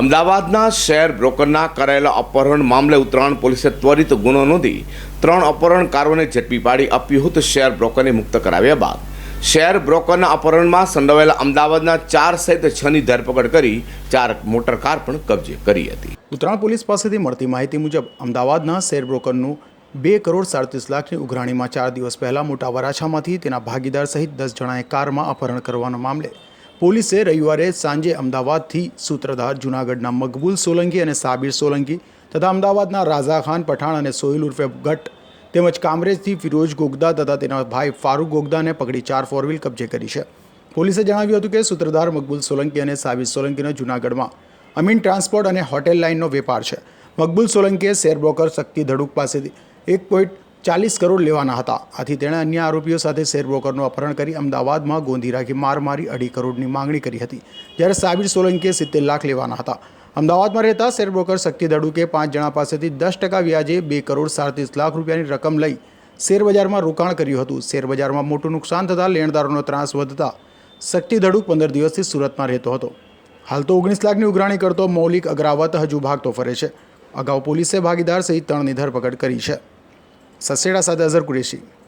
અમદાવાદના શેર બ્રોકરના કરાયેલા અપહરણ મામલે ઉત્તરાયણ પોલીસે ત્વરિત ગુનો નોંધી ત્રણ અપહરણકારોને ઝડપી પાડી અપહૃત શેર બ્રોકરને મુક્ત કરાવ્યા બાદ શેર બ્રોકરના અપહરણમાં સંડોવાયેલા અમદાવાદના ચાર સહિત છની ધરપકડ કરી ચાર મોટર કાર પણ કબજે કરી હતી. ઉત્તરાયણ પોલીસ પાસેથી મળતી માહિતી મુજબ અમદાવાદના શેર બ્રોકરનું બે કરોડ સાડત્રીસ લાખની ઉઘરાણીમાં ચાર દિવસ પહેલાં મોટા વરાછામાંથી તેના ભાગીદાર સહિત દસ જણાએ કારમાં અપહરણ કરવાના મામલે પોલીસે રવિવારે સાંજે અમદાવાદથી સૂત્રધાર જૂનાગઢના મકબૂલ સોલંકી અને સાબિર સોલંકી તથા અમદાવાદના રાઝા ખાન પઠાણ અને સોહિલ ઉર્ફે ગટ તેમજ કામરેજથી ફિરોજ ગોગદા તથા તેના ભાઈ ફારૂક ગોગદાને પકડી ચાર ફોર વ્હીલ કબજે કરી છે. પોલીસે જણાવ્યું હતું કે સૂત્રધાર મકબૂલ સોલંકી અને સાબિર સોલંકીનો જૂનાગઢમાં અમીન ટ્રાન્સપોર્ટ અને હોટેલ લાઇનનો વેપાર છે. મકબૂલ સોલંકીએ શેર બ્રોકર શક્તિ ધડુક પાસેથી એક પોઈન્ટ ચાલીસ કરોડ લેવાના હતા. આથી તેણે અન્ય આરોપીઓ સાથે શેરબ્રોકરનું અપહરણ કરી અમદાવાદમાં ગોંધી રાખી માર મારી અઢી કરોડની માંગણી કરી હતી, જ્યારે સાબિર સોલંકીએ સિત્તેર લાખ લેવાના હતા. અમદાવાદમાં રહેતા શેર બ્રોકર શક્તિ દડુકે પાંચ જણા પાસેથી દસ ટકા વ્યાજે બે કરોડ સાડત્રીસ લાખ રૂપિયાની રકમ લઈ શેરબજારમાં રોકાણ કર્યું હતું. શેરબજારમાં મોટું નુકસાન થતાં લેણદારોનો ત્રાસ વધતા શક્તિ દડુક પંદર દિવસથી સુરતમાં રહેતો હતો. હાલ તો ઓગણીસ લાખની ઉઘરાણી કરતો મૌલિક અગ્રાવત હજુ ભાગતો ફરે છે. અગાઉ પોલીસે ભાગીદાર સહિત ત્રણની ધરપકડ કરી છે. સસેડા સાથે અઝર કુરેશી.